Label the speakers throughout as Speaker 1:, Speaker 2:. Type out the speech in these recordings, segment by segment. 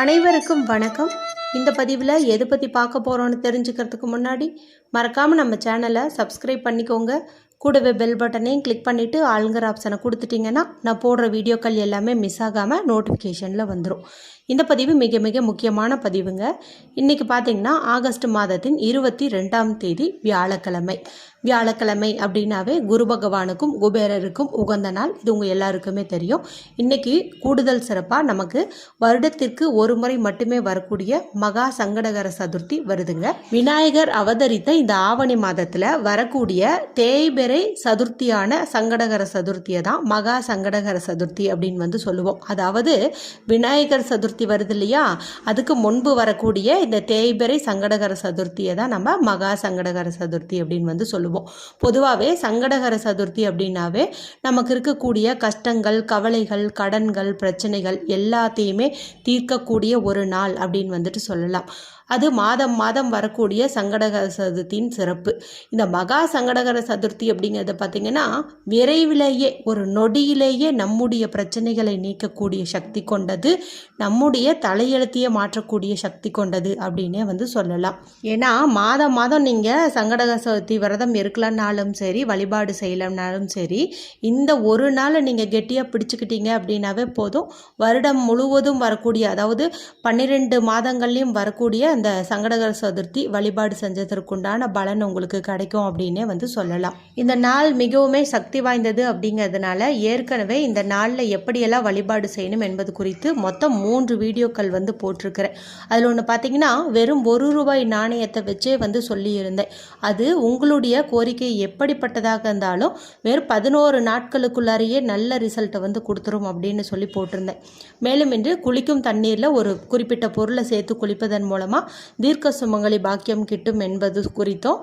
Speaker 1: அனைவருக்கும் வணக்கம். இந்த பதிவில் எது பற்றி பார்க்க போகிறோன்னு தெரிஞ்சுக்கிறதுக்கு முன்னாடி மறக்காமல் நம்ம சேனலை சப்ஸ்கிரைப் பண்ணிக்கோங்க. கூடவே பெல் பட்டனையும் கிளிக் பண்ணிவிட்டு ஆளுங்கிற ஆப்ஷனை கொடுத்துட்டிங்கன்னா நான் போடுற வீடியோக்கள் எல்லாமே மிஸ் ஆகாமல் நோட்டிஃபிகேஷனில் வந்துடும் இந்த பதிவு மிக மிக முக்கியமான பதிவுங்க. இன்றைக்கி பார்த்தீங்கன்னா ஆகஸ்ட் மாதத்தின் இருபத்தி ரெண்டாம் தேதி வியாழக்கிழமை. வியாழக்கிழமை அப்படின்னாவே குரு பகவானுக்கும் குபேரருக்கும் உகந்த நாள். இது உங்கள் எல்லாருக்குமே தெரியும். இன்றைக்கி கூடுதல் சிறப்பாக நமக்கு வருடத்திற்கு ஒரு முறை மட்டுமே வரக்கூடிய மகா சங்கடகர சதுர்த்தி வருதுங்க. விநாயகர் அவதரித்த இந்த ஆவணி மாதத்தில் வரக்கூடிய தேய்பெறை சதுர்த்தியான சங்கடகர சதுர்த்தியை தான் மகா சங்கடகர சதுர்த்தி அப்படின்னு வந்து சொல்லுவோம். அதாவது விநாயகர் சதுர்த்தி வருது இல்லையா? அதுக்கு முன்பு வரக்கூடிய இந்த தேய்பெறை சங்கடகர சதுர்த்தியை தான் நம்ம மகா சங்கடகர சதுர்த்தி அப்படின்னு வந்து சொல்லுவோம். பொதுவாகவே சங்கடகர சதுர்த்தி அப்படின்னாவே நமக்கு இருக்கக்கூடிய கஷ்டங்கள் கவலைகள் கடன்கள் பிரச்சனைகள் எல்லாத்தையுமே தீர்க்கக்கூடிய ஒரு நாள் அப்படின்னு வந்துட்டு சொல்லலாம். அது மாதம் மாதம் வரக்கூடிய சங்கடகர சதுர்த்தியின் சிறப்பு. இந்த மகா சங்கடகர சதுர்த்தி அப்படிங்கிறத பார்த்திங்கன்னா விரைவிலேயே ஒரு நொடியிலேயே நம்முடைய பிரச்சனைகளை நீக்கக்கூடிய சக்தி கொண்டது நம்முடைய தலையெழுத்தியை மாற்றக்கூடிய சக்தி கொண்டது அப்படின்னே வந்து சொல்லலாம். ஏன்னா மாதம் மாதம் நீங்கள் சங்கடகர சதுர்த்தி விரதம் இருக்கலன்னாலும் சரி வழிபாடு செய்யலைனாலும் சரி இந்த ஒரு நாளை நீங்கள் கெட்டியாக பிடிச்சிக்கிட்டீங்க அப்படின்னாவே போதும். வருடம் முழுவதும் வரக்கூடிய அதாவது பன்னிரெண்டு மாதங்கள்லையும் வரக்கூடிய அந்த சங்கடகர சதுர்த்தி வழிபாடு செஞ்சதற்குண்டான பலன் உங்களுக்கு கிடைக்கும் அப்படின்னே வந்து சொல்லலாம். இந்த நாள் மிகவுமே சக்தி வாய்ந்தது அப்படிங்கிறதுனால ஏற்கனவே இந்த நாளில் எப்படியெல்லாம் வழிபாடு செய்யணும் என்பது குறித்து மொத்தம் மூன்று வீடியோக்கள் வந்து போட்டிருக்கிறேன். அதில் ஒன்று பார்த்தீங்கன்னா வெறும் ஒரு ரூபாய் நாணயத்தை வச்சே வந்து சொல்லியிருந்தேன். அது உங்களுடைய கோரிக்கை எப்படிப்பட்டதாக இருந்தாலும் வெறும் பதினோரு நாட்களுக்குள்ளாரையே நல்ல ரிசல்ட்டை வந்து கொடுத்துரும் அப்படின்னு சொல்லி போட்டிருந்தேன். மேலும் இன்று குளிக்கும் தண்ணீரில் ஒரு குறிப்பிட்ட பொருளை சேர்த்து குளிப்பதன் மூலமாக தீர்க்க சுமங்கலி பாக்கியம் கிட்டும் என்பது குறித்தும்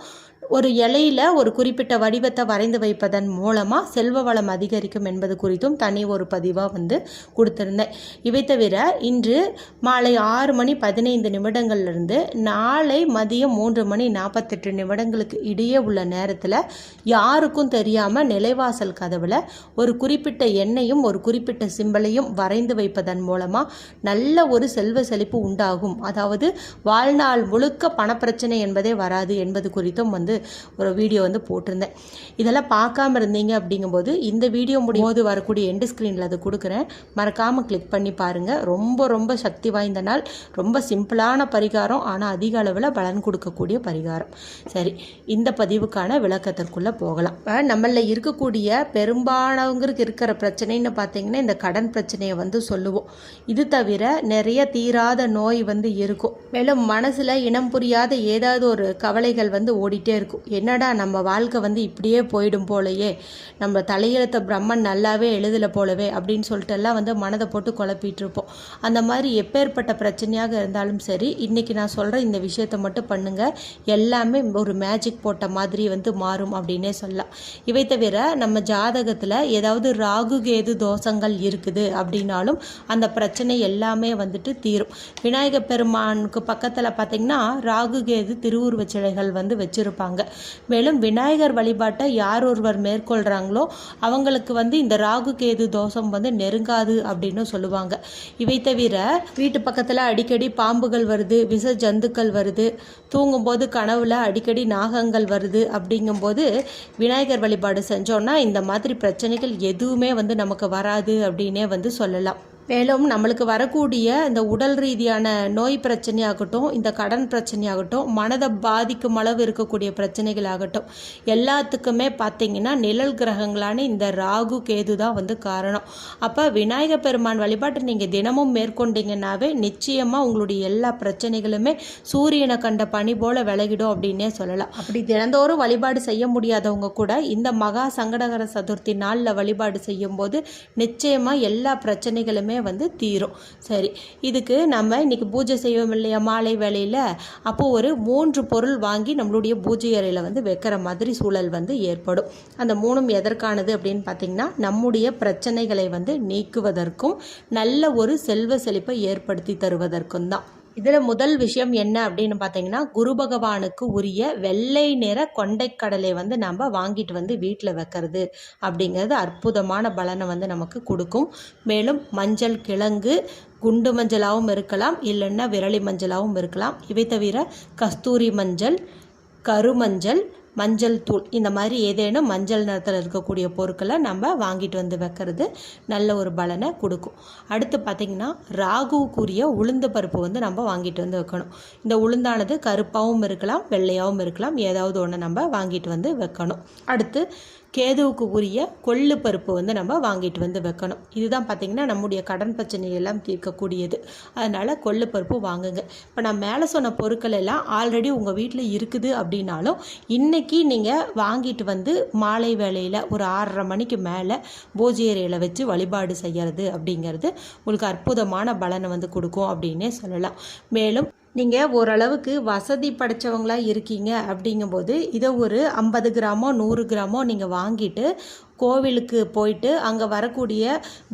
Speaker 1: ஒரு இலையில ஒரு குறிப்பிட்ட வடிவத்தை வரைந்து வைப்பதன் மூலமாக செல்வ வளம் அதிகரிக்கும் என்பது குறித்தும் தனி ஒரு பதிவாக வந்து கொடுத்துருந்தேன். இவை தவிர இன்று மாலை ஆறு மணி பதினைந்து நிமிடங்கள்லேருந்து நாளை மதியம் மூன்று மணி நாற்பத்தெட்டு நிமிடங்களுக்கு இடையே உள்ள நேரத்தில் யாருக்கும் தெரியாமல் நிலைவாசல் கதவில் ஒரு குறிப்பிட்ட எண்ணையும் ஒரு குறிப்பிட்ட சிம்பலையும் வரைந்து வைப்பதன் மூலமாக நல்ல ஒரு செல்வ செழிப்பு உண்டாகும். அதாவது வாழ்நாள் முழுக்க பணப்பிரச்சனை என்பதே வராது என்பது குறித்தும் வந்து ஒரு வீடியோ வந்து போட்டிருந்தேன். இதெல்லாம் பார்க்காம இருந்தீங்க அப்படிங்கும்போது இந்த வீடியோ முடியும் போது வரக்கூடிய எண்டு ஸ்க்ரீனில் அது கொடுக்குறேன். மறக்காமல் கிளிக் பண்ணி பாருங்கள் ரொம்ப ரொம்ப சக்தி வாய்ந்த நாள். ரொம்ப சிம்பிளான பரிகாரம். ஆனால் அதிக அளவில் பலன் கொடுக்கக்கூடிய பரிகாரம். சரி இந்த பதிவுக்கான விளக்கத்திற்குள்ளே போகலாம். நம்மளில் இருக்கக்கூடிய பெரும்பாலானவங்களுக்கு இருக்கிற பிரச்சனைன்னு பார்த்தீங்கன்னா இந்த கடன் பிரச்சனையை வந்து சொல்லுவோம். இது தவிர நிறைய தீராத நோய் வந்து இருக்கும். மேலும் மனசில் இனம் புரியாத ஏதாவது ஒரு கவலைகள் வந்து ஓடிட்டே இருக்கும். என்னடா நம்ம வாழ்க்கை வந்து இப்படியே போயிடும் போலயே நம்ம தலையெழுத்த பிரம்மன் நல்லாவே எழுதலை போலவே அப்படின்னு சொல்லிட்டு எல்லாம் வந்து மனதை போட்டு குழப்பிட்டு இருப்போம். அந்த மாதிரி எப்பேற்பட்ட பிரச்சனையாக இருந்தாலும் சரி இன்னைக்கு நான் சொல்கிற இந்த விஷயத்தை மட்டும் பண்ணுங்க. எல்லாமே ஒரு மேஜிக் போட்ட மாதிரி வந்து மாறும் அப்படின்னே சொல்லலாம். இவை தவிர நம்ம ஜாதகத்தில் ஏதாவது ராகு கேது தோஷங்கள் இருக்குது அப்படின்னாலும் அந்த பிரச்சனை எல்லாமே வந்துட்டு தீரும். விநாயகர் பெருமானுக்கு பக்கத்தில் பார்த்தீங்கன்னா ராகு கேது திருவுருவச் சிலைகள் வந்து வச்சுருப்பாங்க. மேலும் விநாயகர் வழிபாட்டை யார் ஒருவர் மேற்கொள்கிறாங்களோ அவங்களுக்கு வந்து இந்த ராகு கேது தோஷம் வந்து நெருங்காது அப்படின்னு சொல்லுவாங்க. இவை தவிர வீட்டு பக்கத்தில் அடிக்கடி பாம்புகள் வருது விஷ ஜந்துக்கள் வருது தூங்கும்போது கனவுல அடிக்கடி நாகங்கள் வருது அப்படிங்கும்போது விநாயகர் வழிபாடு செஞ்சோன்னா இந்த மாதிரி பிரச்சனைகள் எதுவுமே வந்து நமக்கு வராது அப்படின்னே வந்து சொல்லலாம். மேலும் நம்மளுக்கு வரக்கூடிய இந்த உடல் ரீதியான நோய் பிரச்சனையாகட்டும் இந்த கடன் பிரச்சனையாகட்டும் மனதை பாதிக்கும் அளவு இருக்கக்கூடிய பிரச்சனைகள் ஆகட்டும் எல்லாத்துக்குமே பார்த்தீங்கன்னா நிழல் கிரகங்களான இந்த ராகு கேது தான் வந்து காரணம். அப்போ விநாயகர் பெருமான் வழிபாட்டை நீங்கள் தினமும் மேற்கொண்டீங்கன்னாவே நிச்சயமாக உங்களுடைய எல்லா பிரச்சனைகளுமே சூரியனை கண்ட பனி போல விலகிடும் அப்படின்னே சொல்லலாம். அப்படி தினந்தோறும் வழிபாடு செய்ய முடியாதவங்க கூட இந்த மகா சங்கடகர சதுர்த்தி நாளில் வழிபாடு செய்யும்போது நிச்சயமாக எல்லா பிரச்சனைகளுமே வந்து தீரும். சரி இதுக்கு நம்ம இன்றைக்கி பூஜை செய்வோம் இல்லையா மாலை வேலையில் அப்போது ஒரு மூன்று பொருள் வாங்கி நம்மளுடைய பூஜை அறையில் வந்து வைக்கிற மாதிரி சூழல் வந்து ஏற்படும். அந்த மூணும் எதற்கானது அப்படின்னு பார்த்தீங்கன்னா நம்முடைய பிரச்சனைகளை வந்து நீக்குவதற்கும் நல்ல ஒரு செல்வ செழிப்பை ஏற்படுத்தி தருவதற்கும் தான். இதில் முதல் விஷயம் என்ன அப்படின்னு பார்த்தீங்கன்னா குரு பகவானுக்கு உரிய வெள்ளை நிற கொண்டைக்கடலை வந்து நம்ம வாங்கிட்டு வந்து வீட்டில் வைக்கிறது அப்படிங்கிறது அற்புதமான பலனை வந்து நமக்கு கொடுக்கும். மேலும் மஞ்சள் கிழங்கு குண்டு மஞ்சளாகவும் இருக்கலாம் இல்லைன்னா விரலி மஞ்சளாகவும் இருக்கலாம். இவை தவிர கஸ்தூரி மஞ்சள் கருமஞ்சள் மஞ்சள் தூள் இந்த மாதிரி ஏதேனும் மஞ்சள் நிறத்தில் இருக்கக்கூடிய பொருட்களை நம்ம வாங்கிட்டு வந்து வைக்கிறது நல்ல ஒரு பலனை கொடுக்கும். அடுத்து பார்த்திங்கன்னா ராகுவுக்குரிய உளுந்து பருப்பு வந்து நம்ம வாங்கிட்டு வந்து வைக்கணும். இந்த உளுந்தானது கருப்பாகவும் இருக்கலாம் வெள்ளையாகவும் இருக்கலாம் ஏதாவது ஒன்று நம்ம வாங்கிட்டு வந்து வைக்கணும். அடுத்து கேதுவுக்கு உரிய கொள்ளு பருப்பு வந்து நம்ம வாங்கிட்டு வந்து வைக்கணும். இதுதான் பார்த்திங்கன்னா நம்முடைய கடன் பிரச்சனையெல்லாம் தீர்க்கக்கூடியது. அதனால் கொள்ளு பருப்பு வாங்குங்க. இப்போ நான் மேலே சொன்ன பொருட்கள் எல்லாம் ஆல்ரெடி உங்கள் வீட்டில் இருக்குது அப்படின்னாலும் இன்றைக்கி நீங்கள் வாங்கிட்டு வந்து மாலை வேளையில் ஒரு ஆறரை மணிக்கு மேலே பூஜையறையில் வச்சு வழிபாடு செய்கிறது அப்படிங்கிறது உங்களுக்கு அற்புதமான பலனை வந்து கொடுக்கும் அப்படின்னே சொல்லலாம். மேலும் நீங்கள் ஓரளவுக்கு வசதி படைத்தவங்களாக இருக்கீங்க அப்படிங்கும்போது இதை ஒரு ஐம்பது கிராமோ நூறு கிராமோ நீங்கள் வாங்கிட்டு கோவிலுக்கு போயிட்டு அங்கே வரக்கூடிய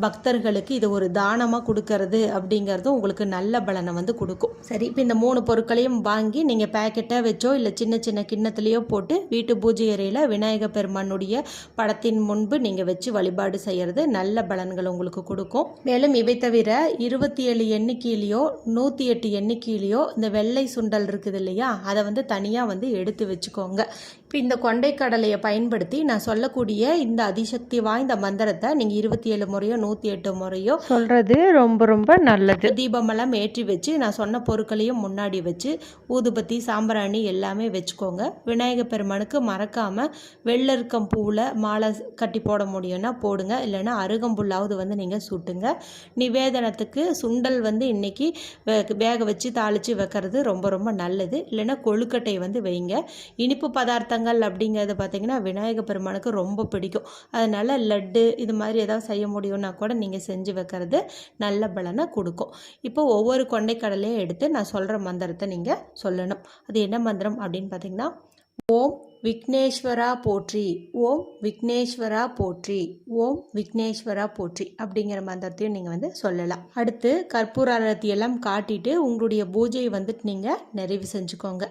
Speaker 1: பக்தர்களுக்கு இது ஒரு தானமாக கொடுக்கறது அப்படிங்கிறதும் உங்களுக்கு நல்ல பலனை வந்து கொடுக்கும். சரி இப்போ இந்த மூணு பொருட்களையும் வாங்கி நீங்கள் பேக்கெட்டாக வச்சோ இல்லை சின்ன சின்ன கிண்ணத்துலேயோ போட்டு வீட்டு பூஜை அறையில் விநாயக பெருமானுடைய படத்தின் முன்பு நீங்கள் வச்சு வழிபாடு செய்கிறது நல்ல பலன்கள் உங்களுக்கு கொடுக்கும். மேலும் இவை தவிர இருபத்தி ஏழு எண்ணிக்கையிலையோ நூற்றி எட்டு எண்ணிக்கையிலையோ இந்த வெள்ளை சுண்டல் இருக்குது இல்லையா? அதை வந்து தனியாக வந்து எடுத்து வச்சுக்கோங்க. இப்போ இந்த கொண்டை கடலையை பயன்படுத்தி நான் சொல்லக்கூடிய இந்த அதிசக்தி வாய்ந்த மந்திரத்தை நீங்கள் இருபத்தி ஏழு முறையோ நூற்றி எட்டு முறையோ
Speaker 2: சொல்கிறது ரொம்ப ரொம்ப நல்லது.
Speaker 1: தீபமெல்லாம் ஏற்றி வச்சு நான் சொன்ன பொருட்களையும் முன்னாடி வச்சு ஊதுபத்தி சாம்பிராணி எல்லாமே வச்சுக்கோங்க. விநாயகர் பெருமானுக்கு மறக்காமல் வெள்ளருக்கம் பூவில் மாலை கட்டி போட முடியும்னா போடுங்க. இல்லைன்னா அருகம்புல்லாவது வந்து நீங்கள் சுட்டுங்க. நிவேதனத்துக்கு சுண்டல் வந்து இன்றைக்கி வேக வச்சு தாளித்து வைக்கிறது ரொம்ப ரொம்ப நல்லது. இல்லைன்னா கொழுக்கட்டை வந்து வைங்க. இனிப்பு பதார்த்தங்கள் அப்படிங்கிறது பார்த்திங்கன்னா விநாயகர் பெருமானுக்கு ரொம்ப பிடிக்கும். அதனால் லட்டு இது மாதிரி ஏதாவது செய்ய முடியும்னா கூட நீங்கள் செஞ்சு வைக்கிறது நல்ல பலனை கொடுக்கும். இப்போ ஒவ்வொரு கொண்டைக்கடலையும் எடுத்து நான் சொல்கிற மந்திரத்தை நீங்கள் சொல்லணும். அது என்ன மந்திரம் அப்படின்னு பார்த்தீங்கன்னா ஓம் விக்னேஸ்வரா போற்றி. ஓம் விக்னேஸ்வரா போற்றி. ஓம் விக்னேஸ்வரா போற்றி அப்படிங்கிற மந்திரத்தையும் நீங்கள் வந்து சொல்லலாம். அடுத்து கற்பூர எல்லாம் காட்டிட்டு உங்களுடைய பூஜையை வந்துட்டு நீங்கள் நிறைவு செஞ்சுக்கோங்க.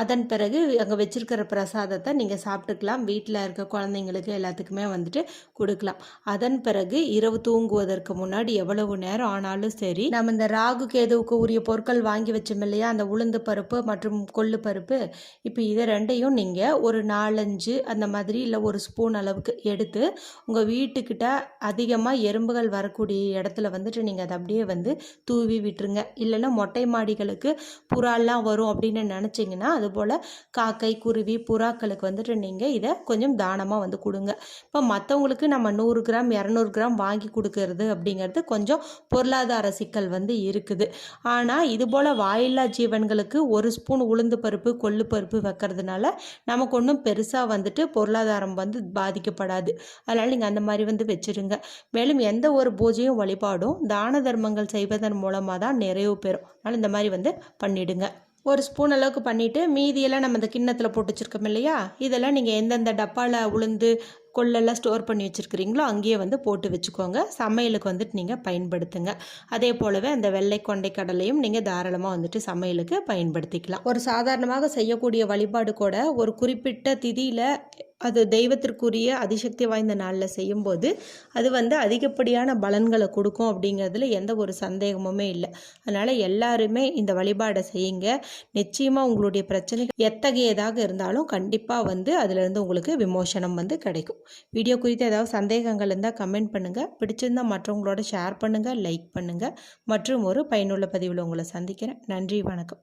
Speaker 1: அதன் பிறகு அங்கே வச்சுருக்கிற பிரசாதத்தை நீங்கள் சாப்பிட்டுக்கலாம். வீட்டில் இருக்க குழந்தைங்களுக்கு எல்லாத்துக்குமே வந்துட்டு கொடுக்கலாம். அதன் பிறகு இரவு தூங்குவதற்கு முன்னாடி எவ்வளவு நேரம் ஆனாலும் சரி நம்ம இந்த ராகு கேதுவுக்கு உரிய பொருட்கள் வாங்கி வச்சோம் இல்லையா? அந்த உளுந்து பருப்பு மற்றும் கொள்ளு பருப்பு. இப்போ இதை ரெண்டையும் நீங்கள் ஒரு நாலஞ்சு அந்த மாதிரி இல்லை ஒரு ஸ்பூன் அளவுக்கு எடுத்து உங்கள் வீட்டுக்கிட்ட அதிகமாக எறும்புகள் வரக்கூடிய இடத்துல வந்துட்டு நீங்கள் அதை அப்படியே வந்து தூவி விட்டுருங்க. இல்லைன்னா மொட்டை மாடிகளுக்கு புறாலாம் வரும் அப்படின்னு நினச்சிங்கன்னா அதுபோல் காக்கை குருவி புறாக்களுக்கு வந்துட்டு நீங்கள் இதை கொஞ்சம் தானமாக வந்து கொடுங்க. இப்போ மற்றவங்களுக்கு நம்ம நூறு கிராம் இரநூறு கிராம் வாங்கி கொடுக்கறது அப்படிங்கிறது கொஞ்சம் பொருளாதார சிக்கல் வந்து இருக்குது. ஆனால் இதுபோல் வாயில்லா ஜீவன்களுக்கு ஒரு ஸ்பூன் உளுந்து பருப்பு கொள்ளு பருப்பு வைக்கிறதுனால நமக்கு ஒன்றும் பெருசாக வந்துட்டு பொருளாதாரம் வந்து பாதிக்கப்படாது. அதனால் நீங்கள் அந்த மாதிரி வந்து வச்சுருங்க. மேலும் எந்த ஒரு பூஜையும் வழிபாடும் தான தர்மங்கள் செய்வதன் மூலமாக தான் நிறைவு பெறும். அதனால் இந்த மாதிரி வந்து பண்ணிடுங்க. ஒரு ஸ்பூன் அளவுக்கு பண்ணிவிட்டு மீதியெல்லாம் நம்ம இந்த கிண்ணத்தில் போட்டு வச்சுருக்கோம் இல்லையா? இதெல்லாம் நீங்கள் எந்தெந்த டப்பாவில் உளுந்து கொள்ளெல்லாம் ஸ்டோர் பண்ணி வச்சுருக்கிறீங்களோ அங்கேயே வந்து போட்டு வச்சுக்கோங்க. சமையலுக்கு வந்துட்டு நீங்கள் பயன்படுத்துங்க. அதே போலவே அந்த வெள்ளை கொண்டை கடலையும் நீங்கள் தாராளமாக வந்துட்டு சமையலுக்கு பயன்படுத்திக்கலாம். ஒரு சாதாரணமாக செய்யக்கூடிய வழிபாடு கூட ஒரு குறிப்பிட்ட திதியில் அது தெய்வத்திற்குரிய அதிசக்தி வாய்ந்த நாளில் செய்யும்போது அது வந்து அதிகப்படியான பலன்களை கொடுக்கும் அப்படிங்கிறதுல எந்த ஒரு சந்தேகமுமே இல்லை. அதனால் எல்லாருமே இந்த வழிபாடை செய்யுங்க. நிச்சயமாக உங்களுடைய பிரச்சனை எத்தகையதாக இருந்தாலும் கண்டிப்பாக வந்து அதிலிருந்து உங்களுக்கு விமோசனம் வந்து கிடைக்கும். வீடியோ குறித்து ஏதாவது சந்தேகங்கள் இருந்தால் கமெண்ட் பண்ணுங்கள் பிடிச்சிருந்தால் மற்றவங்களோட ஷேர் பண்ணுங்கள் லைக் பண்ணுங்கள் மற்றும் ஒரு பயனுள்ள பதிவில் உங்களை சந்திக்கிறேன். நன்றி வணக்கம்.